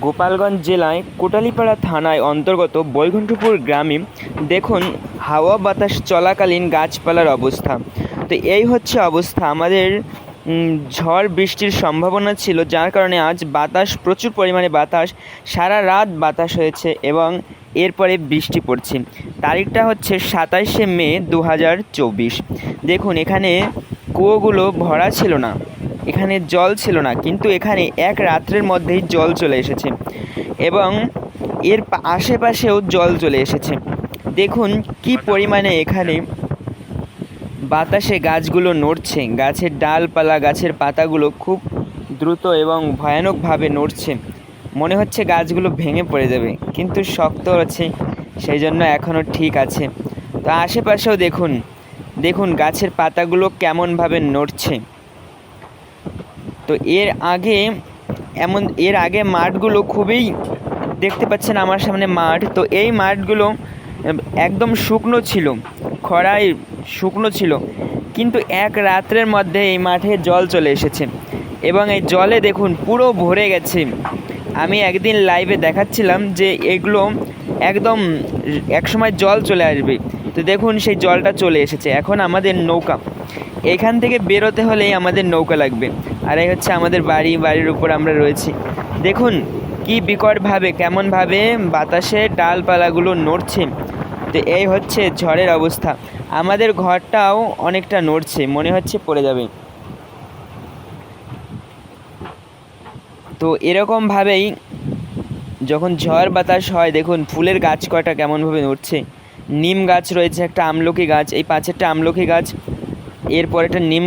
গোপালগঞ্জ জেলায় কোটালীপাড়া থানায় অন্তর্গত বৈকুণ্ঠপুর গ্রামে দেখুন হাওয়া বাতাস চলাকালীন গাছপালার অবস্থা। তো এই হচ্ছে অবস্থা। আমাদের ঝড় বৃষ্টির সম্ভাবনা ছিল, যার কারণে আজ বাতাস, প্রচুর পরিমাণে বাতাস, সারা রাত বাতাস হয়েছে এবং এরপরে বৃষ্টি পড়ছে। তারিখটা হচ্ছে সাতাইশে মে দু হাজার চব্বিশ। দেখুন, এখানে কুয়োগুলো ভরা ছিল না। এখানে জল ছিল না, কিন্তু এখানে এক রাত্রের মধ্যেই জল চলে এসেছে এবং এর আশেপাশেও জল চলে এসেছে। দেখুন কি পরিমাণে এখানে বাতাসে গাছগুলো নড়ছে, গাছের ডালপালা, গাছের পাতাগুলো খুব দ্রুত এবং ভয়ানকভাবে নড়ছে। মনে হচ্ছে গাছগুলো ভেঙে পড়ে যাবে, কিন্তু শক্ত আছে সেই জন্য এখনও ঠিক আছে। তো আশেপাশেও দেখুন দেখুন গাছের পাতাগুলো কেমনভাবে নড়ছে। তো এর আগে এমন, এর আগে মাঠগুলো খুবই দেখতে পাচ্ছেন আমার সামনে মাঠ। তো এই মাঠগুলো একদম শুকনো ছিল, খরায় শুকনো ছিল। কিন্তু এক রাত্রের মধ্যে এই মাঠে জল চলে এসেছে এবং এই জলে দেখুন পুরো ভরে গেছে। আমি একদিন লাইভে দেখাচ্ছিলাম যে এগুলো একদম একসময় জল চলে আসবে। তো দেখুন সেই জলটা চলে এসেছে। এখন আমাদের নৌকা। এখান থেকে বেরোতে হলেই আমাদের নৌকা লাগবে। আর এই হচ্ছে আমাদের বাড়ি, বাড়ির উপর আমরা রয়েছি। দেখুন, কি বিকটভাবে, কেমনভাবে বাতাসে ডালপালাগুলো নড়ছে। তো এই হচ্ছে ঝড়ের অবস্থা। আমাদের ঘরটাও অনেকটা নড়ছে, মনে হচ্ছে পড়ে যাবে। তো এরকমভাবেই যখন ঝড় বাতাস হয়, দেখুন, ফুলের গাছ কয়টা কেমনভাবে নড়ছে। নিম গাছ রয়েছে, একটা আমলকি গাছ, এই পাঁচেরটা আমলকি গাছ, এরপর একটা নিম